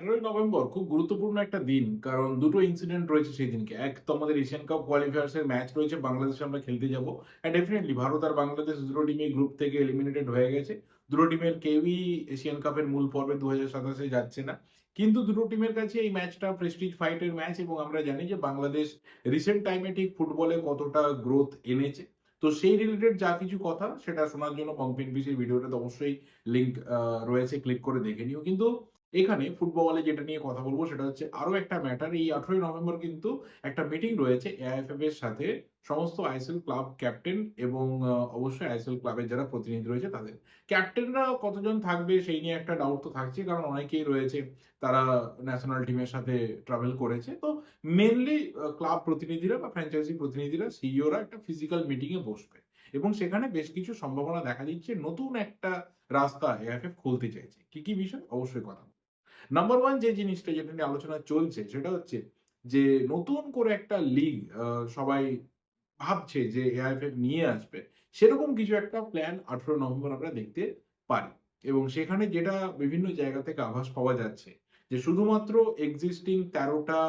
আঠেরোই নভেম্বর খুব গুরুত্বপূর্ণ একটা দিন, কারণ দুটো ইনসিডেন্ট রয়েছে সেই দিনকে। এক তো আমাদের এশিয়ান কাপ কোয়ালিফায়ার্স এর ম্যাচ রয়েছে, বাংলাদেশে আমরা খেলতে যাব। ডেফিনেটলি ভারত আর বাংলাদেশ দুটো গ্রুপ থেকে এলিমিনেটেড হয়ে গেছে। দুটো টিমের কেউই এশিয়ান কাপের মূল পর্বে দু হাজার যাচ্ছে না। কিন্তু দুটো টিমের কাছে এই ম্যাচটা প্রেস্টিজ ফাইটের ম্যাচ এবং আমরা জানি যে বাংলাদেশ রিসেন্ট টাইমে ঠিক ফুটবলে কতটা গ্রোথ এনেছে। তো সেই রিলেটেড যা কিছু কথা, সেটা শোনার জন্য পম্পিন ভিডিওটাতে অবশ্যই লিঙ্ক রয়েছে ক্লিক করে দেখে নিও। কিন্তু এখানে ফুটবলে যেটা নিয়ে কথা বলব সেটা হচ্ছে আরও একটা ম্যাটার এই আঠেরোই নভেম্বর কিন্তু একটা মিটিং রয়েছে এআইএফএফ এর সাথে। সমস্ত আইএসএল ক্লাব ক্যাপ্টেন এবং অবশ্যই আইএসএল ক্লাবের যারা প্রতিনিধি রয়েছে তাদের। ক্যাপ্টেনরা কতজন থাকবে সেই নিয়ে একটা ডাউট তো থাকছে কারণ অনেকেই রয়েছে তারা ন্যাশনাল টিমের সাথে ট্রাভেল করেছে। তো মেনলি ক্লাব প্রতিনিধিরা বা ফ্র্যাঞ্চাইজি প্রতিনিধিরা সিইওরা একটা ফিজিক্যাল মিটিং এ বসবে এবং সেখানে বেশ কিছু সম্ভাবনা দেখা দিচ্ছে নতুন একটা রাস্তা এআইএফএফ খুলতে চাইছে। কি কি বিষয়? অবশ্যই কথা নাম্বার ওয়ান যে জিনিসটা যেটা নিয়ে আলোচনা চলছে সেটা হচ্ছে যে নতুন করে একটা লিগ সবাই ভাবছে যে এআইএফএফ নিয়ে আসবে, সেরকম কিছু একটা প্ল্যান আঠেরো নভেম্বর আমরা দেখতে পারি। এবং সেখানে যেটা বিভিন্ন জায়গা থেকে আভাস পাওয়া যাচ্ছে যে শুধুমাত্র এক্সিস্টিং তেরোটা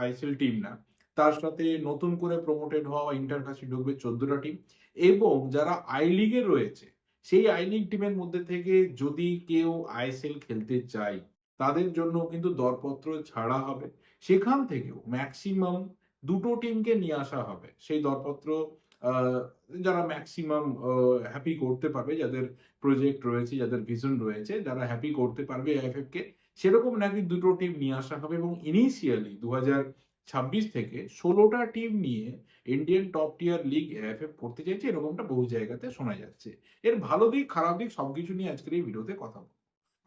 আইএসএল টিম না, তার সাথে নতুন করে প্রমোটেড হওয়া ইন্টার কাছে ঢুকবে চোদ্দটা টিম এবং যারা আই লিগে রয়েছে, সেই আই লিগ টিমের মধ্যে থেকে যদি কেউ আইএসএল খেলতে চায় তাদের জন্য কিন্তু দরপত্র ছাড়া হবে। সেখান থেকেও ম্যাক্সিমাম দুটো টিমকে নিয়ে আসা হবে। সেই দরপত্র যারা ম্যাক্সিমাম হ্যাপি করতে পারবে, যাদের প্রজেক্ট রয়েছে, যাদের ভিশন রয়েছে, যারা হ্যাপি করতে পারবে এআইএফএফ কে, সেরকম নাকি দুটো টিম নিয়ে আসা হবে এবং ইনিশিয়ালি দু ছাব্বিশ থেকে ষোলোটা টিম নিয়ে Indian top tier league AIFF করতে চাইছে, এরকমটা বহু জায়গাতে শোনা যাচ্ছে। এর ভালো দিক, খারাপ দিক সবকিছু নিয়ে আজকের এই ভিডিওতে কথা বলব।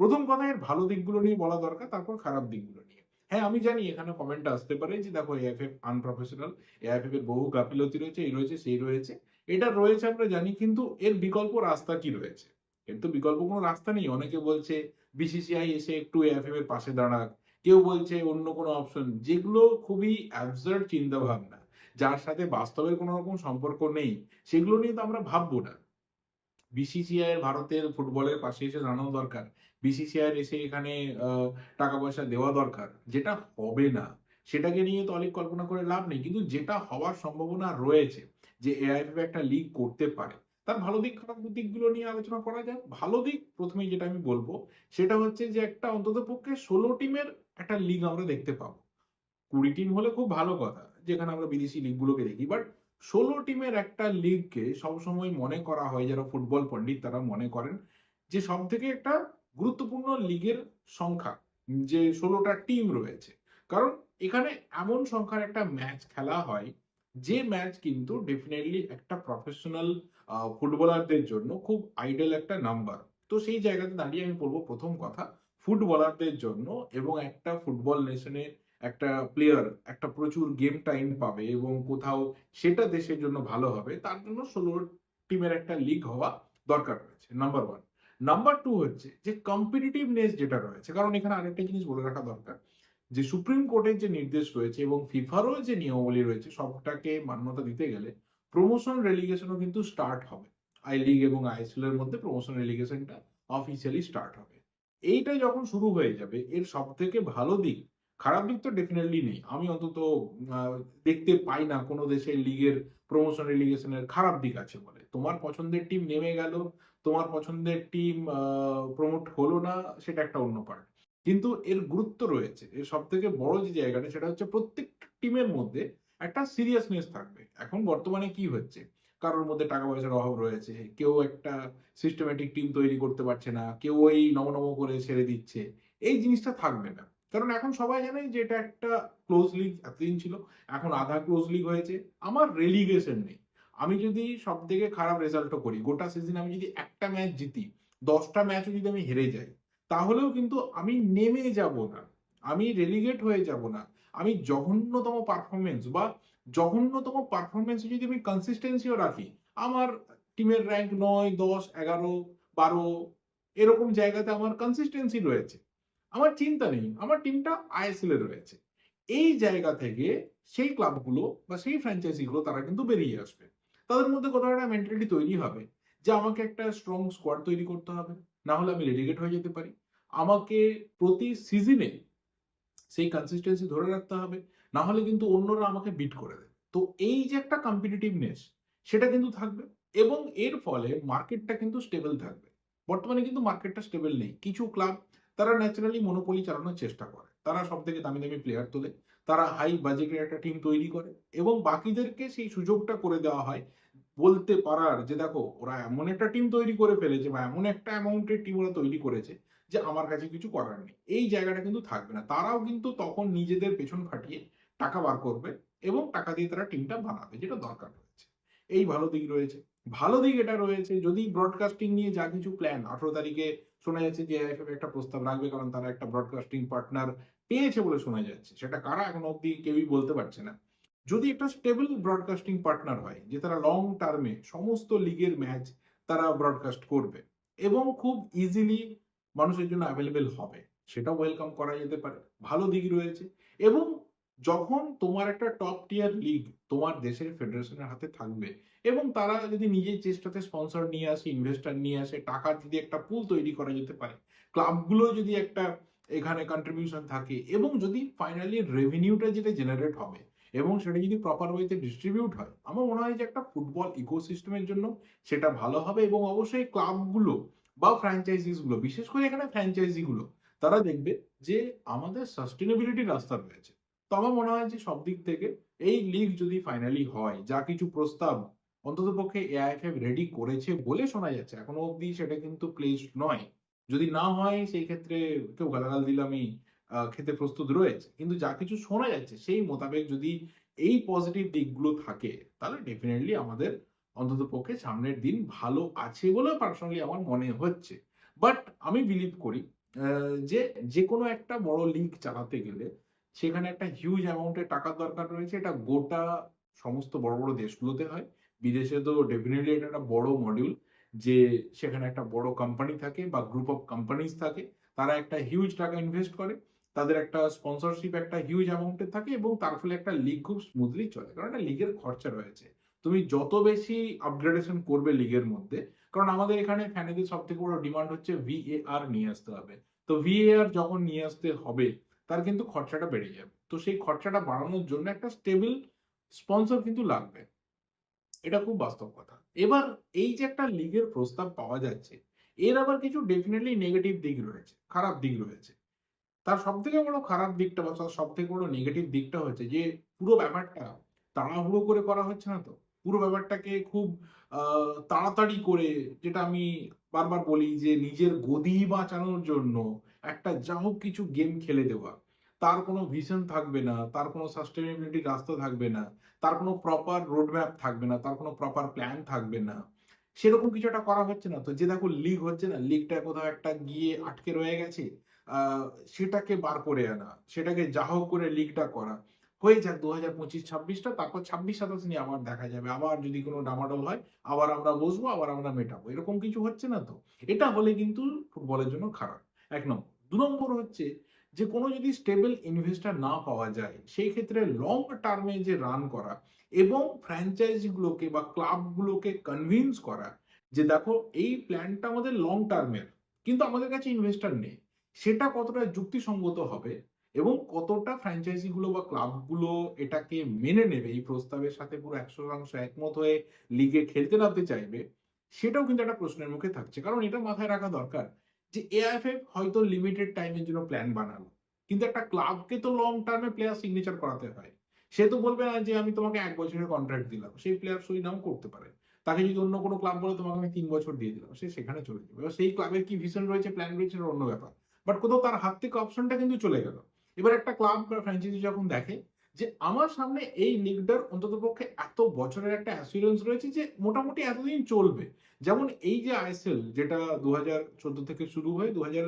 প্রথম কথা এর ভালো দিকগুলো নিয়ে বলা দরকার, তারপর খারাপ দিকগুলো নিয়ে। হ্যাঁ আমি জানি এখানে কমেন্ট আসতে পারে যে, দেখো এআইএফএফ আনপ্রফেশনাল এআইএফএফ এর বহু গাফিলতি রয়েছে, এই রয়েছে, সেই রয়েছে। এটা রয়েছে আমরা জানি, কিন্তু এর বিকল্প রাস্তা কি রয়েছে? এর তো বিকল্প কোনো রাস্তা নেই। অনেকে বলছে বিসিসিআই এসে একটু এআইএফএফ এর পাশে দাঁড়াক। কেউ বলছে, অন্য কোনো অপশন যেগুলো খুবই অ্যাবসার্ড চিন্তা ভাবনা যার সাথে বাস্তবের কোনো রকম সম্পর্ক নেই, সেগুলো নিয়ে তো আমরা ভাববো না। বিসিসিআই ভারতের ফুটবলের পাশে এসে দাঁড়ানো দরকার। বিসিসিআই এসে এখানে টাকা পয়সা দেওয়া দরকার, যেটা হবে না, সেটাকে নিয়ে তো অনেক কল্পনা করে লাভ নেই, কিন্তু যেটা হওয়ার সম্ভাবনা রয়েছে, যে এআইএফএফ একটা লিগ করতে পারে, তার ভালো দিক খারাপ দিকগুলো নিয়ে আলোচনা করা যাক। ভালো দিক প্রথমে যেটা আমি বলব, সেটা হচ্ছে যে একটা অন্তত পক্ষে ষোলো টিমের একটা লিগ আমরা দেখতে পাবো। কুড়ি টিম হলে খুব ভালো কথা, যেখানে আমরা বিদেশি লিগগুলোকে দেখি বাট ষোলো টিমের একটা লিগকে সবসময় মনে করা হয়, যারা ফুটবল পণ্ডিত তারা মনে করেন, যে সব থেকে একটা গুরুত্বপূর্ণ লিগের সংখ্যা, যে ষোলোটা টিম রয়েছে। কারণ এখানে এমন সংখ্যার একটা ম্যাচ খেলা হয়, যে ম্যাচ কিন্তু ডেফিনেটলি একটা প্রফেশনাল ফুটবলারদের জন্য খুব আইডল একটা নাম্বার তো সেই জায়গাতে দাঁড়িয়ে আমি বলব প্রথম কথা ফুটবলারদের জন্য এবং একটা ফুটবল নেশনে একটা প্লেয়ার একটা প্রচুর গেম টাইম পাবে এবং কোথাও সেটা দেশের জন্য ভালো হবে, তার জন্য ষোলো টিমের একটা লিগ হওয়া দরকার রয়েছে নাম্বার ওয়ান নাম্বার টু হচ্ছে যে কম্পিটিটিভনেস যেটা রয়েছে, কারণ এখানে আরেকটা জিনিস বলে রাখা দরকার, যে সুপ্রিম কোর্টের যে নির্দেশ রয়েছে এবং ফিফারও যে নিয়মাবলী রয়েছে, সবটাকে মান্যতা দিতে গেলে প্রমোশন রেলিগেশনও কিন্তু স্টার্ট হবে। আই লিগ এবং আইএসএল এর মধ্যে প্রমোশন রেলিগেশনটা অফিসিয়ালি স্টার্ট হবে। এইটা যখন শুরু হয়ে যাবে, এর সব থেকে ভালো দিক, খারাপ দিক তো ডেফিনেটলি নেই। আমি অন্তত দেখতে পাই না কোনো দেশের লিগের প্রমোশন রেলিগেশনের খারাপ দিক আছে বলে। তোমার পছন্দের টিম নেমে গেল তোমার পছন্দের টিম প্রমোট হলো না, সেটা একটা অন্য পার্ট কিন্তু এর গুরুত্ব রয়েছে। এর সব থেকে বড় যে জায়গাটা, সেটা হচ্ছে প্রত্যেক টিমের মধ্যে একটা সিরিয়াসনেস থাকবে। এখন বর্তমানে কি হচ্ছে? কারোর মধ্যে টাকা পয়সার অভাব রয়েছে, কেউ একটা সিস্টেমেটিক টিম তৈরি করতে পারছে না, কেউ ওই নমনম করে ছেড়ে দিচ্ছে। এই জিনিসটা থাকবে না। কারণ এখন সবাই জানে যে এটা একটা ক্লোজ লিগ এতদিন ছিল, এখন আধা ক্লোজ লিগ হয়েছে। আমার রেলিগেশন নেই। আমি যদি সব থেকে খারাপ রেজাল্টও করি, গোটা সিজন আমি যদি একটা ম্যাচ জিতি, দশটা ম্যাচও যদি আমি হেরে যাই, তাহলেও কিন্তু আমি নেমে যাব না, আমি রেলিগেট হয়ে যাব না। আমি জঘন্যতম পারফরমেন্স বা জঘন্যতম পারফরমেন্স যদি আমি কনসিস্টেন্সিও রাখি, আমার টিমের র্যাঙ্ক নয়, দশ, এগারো, বারো, এরকম জায়গাতে আমার কনসিস্টেন্সি রয়েছে। আমার চিন্তা নেই, আমার টিমটা আইএসএল এ রয়েছে। এই জায়গা থেকে সেই ক্লাবগুলো বা সেই ফ্র্যাঞ্চাইজিগুলো তারা কিন্তু বেরিয়ে আসবে। তাদের মধ্যে কোথাও একটা মেন্টালিটি তৈরি হবে যে আমাকে একটা স্ট্রং স্কোয়াড তৈরি করতে হবে না হলে আমি রেলিগেট হয়ে যেতে পারি। আমাকে প্রতি সিজনে সেই কনসিস্টেন্সি ধরে রাখতে হবে না হলে কিন্তু অন্যরা আমাকে বিট করে দেবে তো এই যে একটা কম্পিটিটিভনেস সেটা কিন্তু থাকবে এবং এর ফলে মার্কেটটা কিন্তু স্টেবল থাকবে। বর্তমানে কিন্তু মার্কেটটা স্টেবল নেই। কিছু ক্লাব তারা ন্যাচারালি মনোপলি চালানোর চেষ্টা করে। তারা সব থেকে দামি দামি প্লেয়ার তোলে। তারা হাই বাজেটের একটা টিম তৈরি করে এবং বাকিদেরকে সেই সুযোগটা করে দেওয়া হয় বলতে পারার যে দেখো, ওরা এমন একটা টিম তৈরি করে ফেলেছে বা এমন একটা অ্যামাউন্টের টিম ওরা তৈরি করেছে যে আমার কাছে কিছু করার নেই। এই জায়গাটা কিন্তু থাকবে না। তারাও কিন্তু তখন নিজেদের পেছন খাটিয়ে টাকা বার করবে এবং টাকা দিয়ে তারা টিমটা বানাবে, যেটা দরকার রয়েছে। এই ভালো দিক রয়েছে। ভালো দিক এটা রয়েছে, যদি ব্রডকাস্টিং নিয়ে যা কিছু প্ল্যান আঠারো তারিখে শোনা যাচ্ছে যে একটা প্রস্তাব রাখবে, কারণ তারা একটা ব্রডকাস্টিং পার্টনার পেয়েছে বলে শোনা যাচ্ছে। সেটা কারা এখন অব্দি কেউই বলতে পারছে না। যদি একটা স্টেবল ব্রডকাস্টিং পার্টনার হয়, যে তারা লং টার্মে সমস্ত লিগের ম্যাচ তারা ব্রডকাস্ট করবে এবং খুব ইজিলি মানুষের জন্য অ্যাভেলেবেল হবে, সেটাও ওয়েলকাম করা যেতে পারে। ভালো দিক রয়েছে এবং যখন তোমার একটা টপ টিয়ার লিগ তোমার দেশের ফেডারেশনের হাতে থাকবে এবং তারা যদি নিজের চেষ্টাতে স্পন্সর নিয়ে আসে ইনভেস্টার নিয়ে আসে, টাকা যদি একটা পুল তৈরি করা যেতে পারে ক্লাবগুলো যদি একটা এখানে কন্ট্রিবিউশন থাকে এবং যদি ফাইনালি রেভিনিউটা যেটা জেনারেট হবে এবং সেটা যদি প্রপার ওয়েতে ডিস্ট্রিবিউট হয়, আমার মনে হয় যে একটা ফুটবল ইকোসিস্টেমের জন্য সেটা ভালো হবে এবং অবশ্যই ক্লাবগুলো বা ফ্র্যাঞ্চাইজিসগুলো বিশেষ করে এখানে ফ্র্যাঞ্চাইজি গুলো তারা দেখবে যে আমাদের সাস্টেনেবিলিটির রাস্তা রয়েছে। তো আমার মনে হয় যে সব দিক থেকে এই লিগ যদি ফাইনালি হয়, যা কিছু প্রস্তাব অন্তত পক্ষে এআইএফএফ রেডি করেছে বলে শোনা যাচ্ছে, এখনও অবধি সেটা কিন্তু প্লেস নয়। যদি না হয়, সেই ক্ষেত্রে কেউ গালাগাল দিলে আমি খেতে প্রস্তুত রয়েছে। কিন্তু যা কিছু শোনা যাচ্ছে, সেই মোতাবেক যদি এই পজিটিভ দিকগুলো থাকে, তাহলে ডেফিনেটলি আমাদের অন্তত পক্ষে সামনের দিন ভালো আছে বলে পার্সোনালি আমার মনে হচ্ছে। বাট আমি বিলিভ করি যে যে কোনো একটা বড় লিঙ্ক চালাতে গেলে, সেখানে একটা হিউজ অ্যামাউন্টের টাকার দরকার রয়েছে। এটা গোটা সমস্ত বড় বড় দেশগুলোতে হয়। বিদেশে তো ডেফিনেটলি এটা একটা বড় মডিউল যে সেখানে একটা বড় কোম্পানি থাকে বা গ্রুপ অফ কোম্পানিজ থাকে, তারা একটা হিউজ টাকা ইনভেস্ট করে, তাদের একটা স্পন্সরশিপ একটা হিউজ অ্যামাউন্টের থাকে এবং তার ফলে একটা লিগ খুব স্মুথলি চলে। কারণ একটা লিগের খরচা রয়েছে। তুমি যত বেশি আপগ্রেডেশন করবে লিগের মধ্যে, কারণ আমাদের এখানে ফ্যানেদের সব থেকে বড় ডিমান্ড হচ্ছে ভিএআর নিয়ে আসতে হবে। তো ভিএআর যখন নিয়ে আসতে হবে, তার কিন্তু খরচাটা বেড়ে যাবে। তো সেই খরচাটা বাড়ানোর জন্য একটা স্টেবল স্পন্সর কিন্তু লাগবে। এটা খুব বাস্তব কথা। এবার এই যে একটা লিগের প্রস্তাব পাওয়া যাচ্ছে, এর আবার কিছু ডেফিনেটলি নেগেটিভ দিক রয়েছে, খারাপ দিক রয়েছে। তার সব থেকে বড় খারাপ দিকটা বা সব থেকে বড় নেগেটিভ দিকটা হচ্ছে যে, পুরো ব্যাপারটা তাড়াহুড়ো করে করা হচ্ছে না তো? পুরো ব্যাপারটাকে খুব তাড়াতাড়ি করে যেটা আমি বারবার বলি যে, নিজের গদি বাঁচানোর জন্য একটা যা হোক কিছু গেম খেলে দেওয়া। তার কোনো ভিশন থাকবে না, তার কোনো সাস্টেনেবিলিটি রাস্তা থাকবে না, তার কোনো প্রপার রোডম্যাপ থাকবে না, তার কোনো প্রপার প্ল্যান থাকবে না। সেরকম কিছু একটা করা হচ্ছে না তো? যে দেখো লিগ হচ্ছে না লিগটা কোথাও একটা গিয়ে আটকে রয়ে গেছে সেটাকে বার করে আনা, সেটাকে যা হোক করে লিগটা করা। হয়ে যাক দু হাজার পঁচিশ, ছাব্বিশটা, তারপর ছাব্বিশ, সাতাশ নিয়ে আবার দেখা যাবে। আবার যদি কোনো ডামাডোল হয়, আবার আমরা বসবো, আবার আমরা মেটাবো। এরকম কিছু হচ্ছে না তো? এটা হলে কিন্তু ফুটবলের জন্য খারাপ। এক নম্বর। দু নম্বর হচ্ছে যে কোনো যদি স্টেবল ইনভেস্টার না পাওয়া যায়, সেই ক্ষেত্রে লং টার্মে যে রান করা এবং ফ্র্যাঞ্চাইজিগুলোকে বা ক্লাবগুলোকে কনভিন্স করা যে দেখো এই প্ল্যানটা আমাদের লং টার্মের কিন্তু আমাদের কাছে ইনভেস্টার নেই, সেটা কতটা যুক্তিসঙ্গত হবে এবং কতটা ফ্র্যাঞ্চাইজি গুলো বা ক্লাবগুলো এটাকে মেনে নেবে, এই প্রস্তাবের সাথে পুরো একশো শতাংশ একমত হয়ে লিগে খেলতে নামতে চাইবে, সেটাও কিন্তু একটা প্রশ্নের মুখে থাকছে, কারণ এটা মাথায় রাখা দরকার। যে এআইএফএফ হয়তো লিমিটেড টাইমের জন্য প্ল্যান বানালো। কিন্তু একটা ক্লাবকে তো লং টার্মে প্লেয়ার সিগনেচার করাতে হয়। সে তো বলবে না যে, আমি তোমাকে এক বছরের কন্ট্রাক্ট দিলাম। সেই প্লেয়ার সই নাও করতে পারে। তাকে যদি অন্য কোনো ক্লাব বলে, তোমাকে আমি তিন বছর দিয়ে দিলাম। সে সেখানে চলে যাবে। এবার সেই ক্লাবের কি ভিশন রয়েছে প্ল্যান রয়েছে অন্য ব্যাপার। বাট কোথাও তার হাত থেকে অপশনটা কিন্তু চলে গেল। এবার একটা ক্লাব বা ফ্র্যাঞ্চাইজি যখন দেখে যে আমার সামনে এই লিগটার অন্তত পক্ষে এত বছরের একটা অ্যাসুরেন্স রয়েছে যে মোটামুটি এতদিন চলবে। যেমন এই যে আইএসএল যেটা দু হাজার চোদ্দ থেকে শুরু হয়ে দু হাজার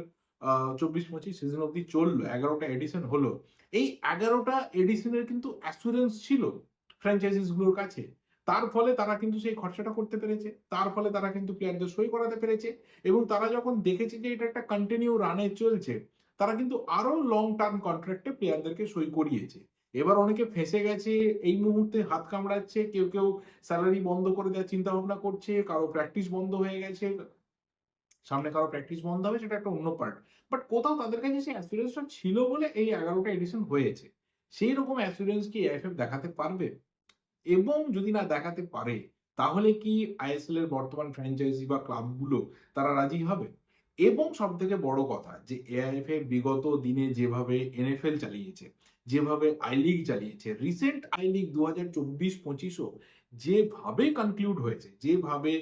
চব্বিশ পঁচিশ সিজন অব্দি চলল, এগারোটা এডিশন হলো, এই এগারোটা এডিশনের কিন্তু অ্যাসুরেন্স ছিল ফ্র্যাঞ্চাইজিসগুলোর কাছে। তার ফলে তারা কিন্তু সেই খরচাটা করতে পেরেছে, তার ফলে তারা কিন্তু প্লেয়ারদের সই করাতে পেরেছে এবং তারা যখন দেখেছে যে এটা একটা কন্টিনিউ রানে চলছে, তারা কিন্তু আরও লং টার্ম কন্ট্রাক্টে প্লেয়ারদেরকে সই করিয়েছে। এবার অনেকে ফেসে গেছে, এই মুহূর্তে হাত কামড়াচ্ছে, কেউ কেউ স্যালারি বন্ধ করে দেওয়ার চিন্তা ভাবনা করছে, কারও প্র্যাকটিস বন্ধ হয়ে গেছে, সামনে কারও প্র্যাকটিস বন্ধ হবে, সেটা একটা অন্য পার্ট বাট কোথাও তাদের কাছে সেই অ্যাসপিরেন্সটা ছিল বলে এই এগারোটা এডিশন হয়েছে। সেই রকম অ্যাসপিরেন্স কি এএফএফ দেখাতে পারবে? এবং যদি না দেখাতে পারে, তাহলে কি আইএসএল এর বর্তমান ফ্র্যাঞ্চাইজি বা ক্লাবগুলো তারা রাজি হবে? এবং সব থেকে বড় কথা যে এআইএফএ বিগত দিনে যেভাবে এনএফএল চালিয়েছে, যেভাবে আই লিগ চালিয়েছে রিসেন্ট আই লিগ দু হাজার চব্বিশ পঁচিশও যেভাবে কনক্লুড হয়েছে, যেভাবে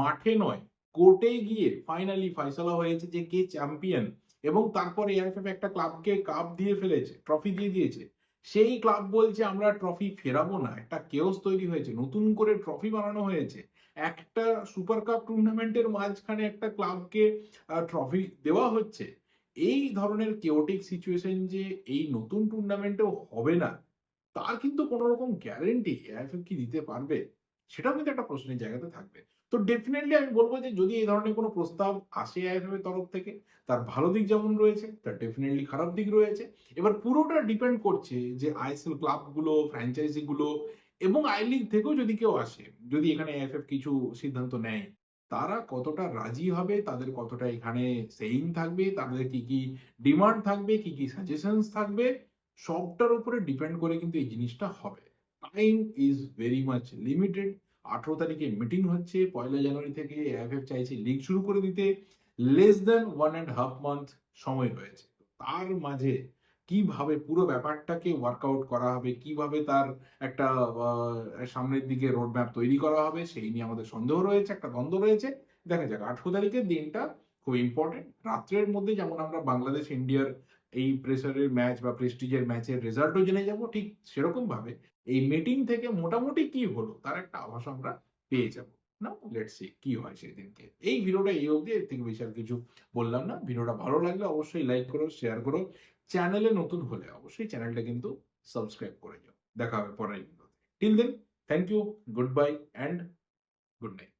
মাঠে নয় কোর্টে গিয়ে ফাইনালি ফয়সালা হয়েছে যে কে চ্যাম্পিয়ন এবং তারপর এআইএফএফ একটা ক্লাবকে কাপ দিয়ে ফেলেছে ট্রফি দিয়ে দিয়েছে, সেই ক্লাব বলছে আমরা ট্রফি ফেরাবো না, একটা কেওস তৈরি হয়েছে, নতুন করে ট্রফি বানানো হয়েছে। একটা সুপার কাপ টুর্নামেন্টের মাঝখানে একটা ক্লাবকে ট্রফি দেওয়া হচ্ছে। এই ধরনের কেওটিক সিচুয়েশন যে এই নতুন টুর্নামেন্টেও হবে না, তার কিন্তু কোনো রকম গ্যারেন্টি কি দিতে পারবে, সেটাও কিন্তু একটা প্রশ্নের জায়গাতে থাকবে। তো ডেফিনেটলি আমি বলব যে যদি এই ধরনের কোনো প্রস্তাব আসে আইএফএফ এর তরফ থেকে, তার ভালো দিক যেমন রয়েছে, তার ডেফিনেটলি খারাপ দিক রয়েছে। এবার পুরোটা ডিপেন্ড করছে যে আইএসএল ক্লাবগুলো ফ্র্যাঞ্চাইজি গুলো এবং আই লিগ থেকেও যদি কেউ আসে, যদি এখানে এফএফ কিছু সিদ্ধান্ত নেয়, তারা কতটা রাজি হবে, তাদের কতটা এখানে সেইং থাকবে, তাদের কি কি ডিমান্ড থাকবে, কি কি সাজেশনস থাকবে, সবটার উপরে ডিপেন্ড করে কিন্তু এই জিনিসটা হবে। Time is very much limited. আঠারো তারিখে মিটিং হচ্ছে, পয়লা জানুয়ারি থেকে এফএফ চাইছে লিগ শুরু করে দিতে। Less than one and half month সময় রয়েছে তার মাঝে কীভাবে পুরো ব্যাপারটাকে ওয়ার্কআউট করা হবে? কীভাবে তার একটা সামনের দিকে রোড ম্যাপ তৈরি করা হবে? সেই নিয়ে আমাদের সন্দেহ রয়েছে, একটা দ্বন্দ্ব রয়েছে। দেখা যাক, আঠারো তারিখের দিনটা খুব ইম্পর্টেন্ট রাত্রের মধ্যে যেমন আমরা বাংলাদেশ, ইন্ডিয়ার এই প্রেসারের ম্যাচ বা প্রেস্টিজের ম্যাচের রেজাল্টও জেনে যাব, ঠিক সেরকম ভাবে এই মিটিং থেকে মোটামুটি কি হলো, তার একটা আভাস আমরা পেয়ে যাব। না লেটস সি কি হয় সেই দিনকে এই ভিডিওটা এই অবধি, এর থেকে বেশি আর কিছু বললাম না। ভিডিওটা ভালো লাগলে অবশ্যই লাইক করো শেয়ার করো। চ্যানেলে নতুন হলে অবশ্যই চ্যানেলটা কিন্তু সাবস্ক্রাইব করে যাও দেখা হবে পরের ভিডিওতে till then thank you good bye and good night